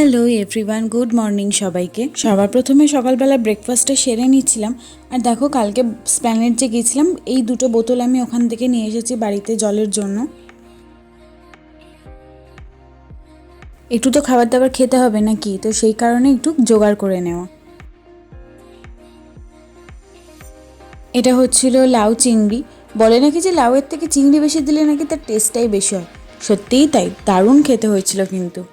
Hello everyone, good morning সবাইকে। সবার প্রথমে সকালবেলা ব্রেকফাস্টটা সেরে নিচ্ছিলাম। আর দেখো, কালকে স্প্ল্যানেট যে গেছিলাম, এই দুটো বোতল আমি ওখান থেকে নিয়ে এসেছি বাড়িতে জলের জন্য। একটু তো খাবার দাবার খেতে হবে নাকি? তো সেই কারণে একটু জোগাড় করে নেওয়া। এটা হচ্ছিল লাউ চিংড়ি। বলে নাকি যে লাউয়ের থেকে চিংড়ি বেশি দিলে নাকি তার টেস্টটাই বেশি হয়। সত্যিই তাই, দারুণ খেতে হয়েছিল কিন্তু।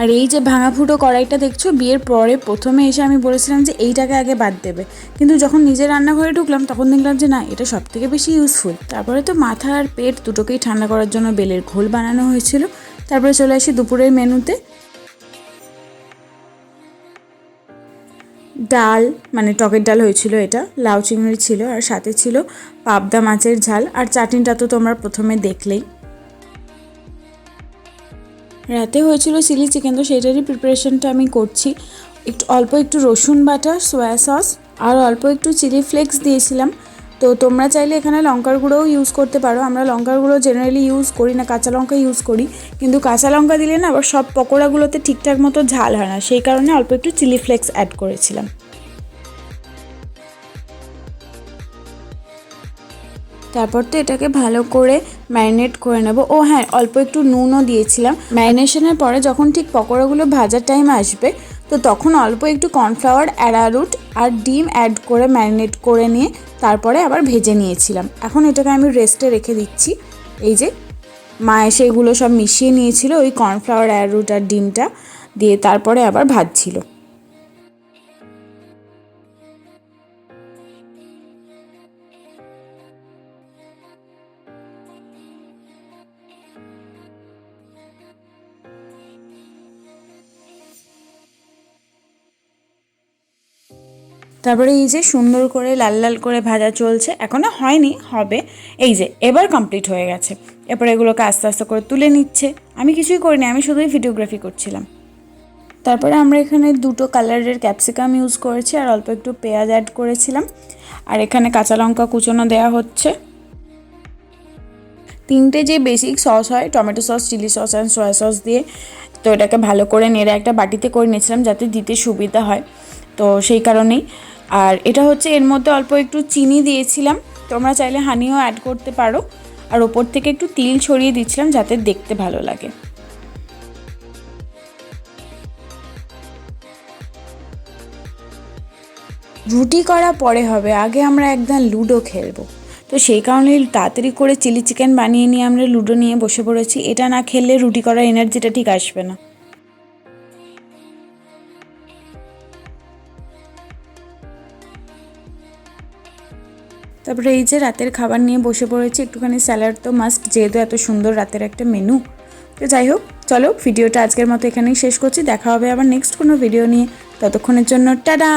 আর এই যে ভাঙা ফুটো কড়াইটা দেখছ, বিয়ের পরে প্রথমে এসে আমি বলেছিলাম যে এইটাকে আগে বাদ দেবে। কিন্তু যখন নিজের রান্নাঘরে ঢুকলাম, তখন দেখলাম যে না, এটা সব থেকে বেশি ইউজফুল তারপরে তো মাথা আর পেট দুটোকেই ঠান্ডা করার জন্য বেলের ঘোল বানানো হয়েছিল। তারপরে চলে আসি দুপুরের মেনুতে। ডাল মানে টকের ডাল হয়েছিল এটা, লাউ চিংড়ি ছিল আর সাথে ছিল পাবদা মাছের ঝাল। আর চাটনিটা তো তোমরা প্রথমে দেখলেই। রাতে হয়েছিল চিলি চিকেন, তো সেটারই প্রিপারেশনটা আমি করছি। একটু অল্প একটু রসুন বাটা সয়া সস আর অল্প একটু চিলি ফ্লেক্স দিয়েছিলাম। তো তোমরা চাইলে এখানে লঙ্কার গুঁড়োও ইউজ করতে পারো। আমরা লঙ্কার গুঁড়ো জেনারেলি ইউজ করি না, কাঁচা লঙ্কা ইউজ করি। কিন্তু কাঁচা লঙ্কা দিলে না আবার সব পকোড়াগুলোতে ঠিকঠাক মতো ঝাল হয় না। সেই কারণে অল্প একটু চিলি ফ্লেক্স অ্যাড করেছিলাম। তারপর তো এটাকে ভালো করে ম্যারিনেট করে নেব। ও হ্যাঁ অল্প একটু নুনও দিয়েছিলাম। ম্যারিনেশনের পরে যখন ঠিক পকোড়াগুলো ভাজার টাইম আসবে, তো তখন অল্প একটু কর্নফ্লাওয়ার অ্যারারুট আর ডিম অ্যাড করে ম্যারিনেট করে নিয়ে তারপরে আবার ভেজে নিয়েছিলাম। এখন এটাকে আমি রেস্টে রেখে দিচ্ছি। এই যে মা এসে এগুলো সব মিশিয়ে নিয়েছিল ওই কর্নফ্লাওয়ার অ্যারারুট আর ডিমটা দিয়ে তারপরে আবার ভাজছিল। তারপরে এই যে সুন্দর করে লাল লাল করে ভাজা চলছে এখনও হয়নি, হবে। এই যে, এবার কমপ্লিট হয়ে গেছে। এরপর এগুলোকে আস্তে আস্তে করে তুলে নিচ্ছে। আমি কিছুই করিনি, আমি শুধুই ভিডিওগ্রাফি করছিলাম। তারপরে আমরা এখানে দুটো কালারের ক্যাপসিকাম ইউজ করেছি, আর অল্প একটু পেঁয়াজ অ্যাড করেছিলাম। আর এখানে কাঁচা লঙ্কা কুচোনো দেওয়া হচ্ছে। তিনটে যে বেসিক সস হয় tomato sauce chilli sauce and soya sauce দিয়ে, তো এটাকে ভালো করে নেড়ে একটা বাটিতে করে নিয়েছিলাম, যাতে দিতে সুবিধা হয়। তো সেই কারণেই। আর এটা হচ্ছে এর মধ্যে অল্প একটু চিনি দিয়েছিলাম। তোমরা চাইলে হানিও অ্যাড করতে পারো। আর ওপর থেকে একটু তিল ছড়িয়ে দিচ্ছিলাম যাতে দেখতে ভালো লাগে। রুটি করা পরে হবে, আগে আমরা একদম লুডো খেলব। তো সেই কারণে তাড়াতাড়ি করে চিলি চিকেন বানিয়ে নিয়ে আমরা লুডো নিয়ে বসে পড়েছি। এটা না খেললে রুটি করার এনার্জিটা ঠিক আসবে না। তারপরে এই যে রাতের খাবার নিয়ে বসে পড়েছি, একটুখানি স্যালাড তো মাস্ট, যেহেতু এত সুন্দর রাতের একটা মেনু তো যাই হোক, চলো ভিডিওটা আজকের মতো এখানেই শেষ করছি। দেখা হবে আবার নেক্সট কোনো ভিডিও নিয়ে। ততক্ষণের জন্য, টাটা!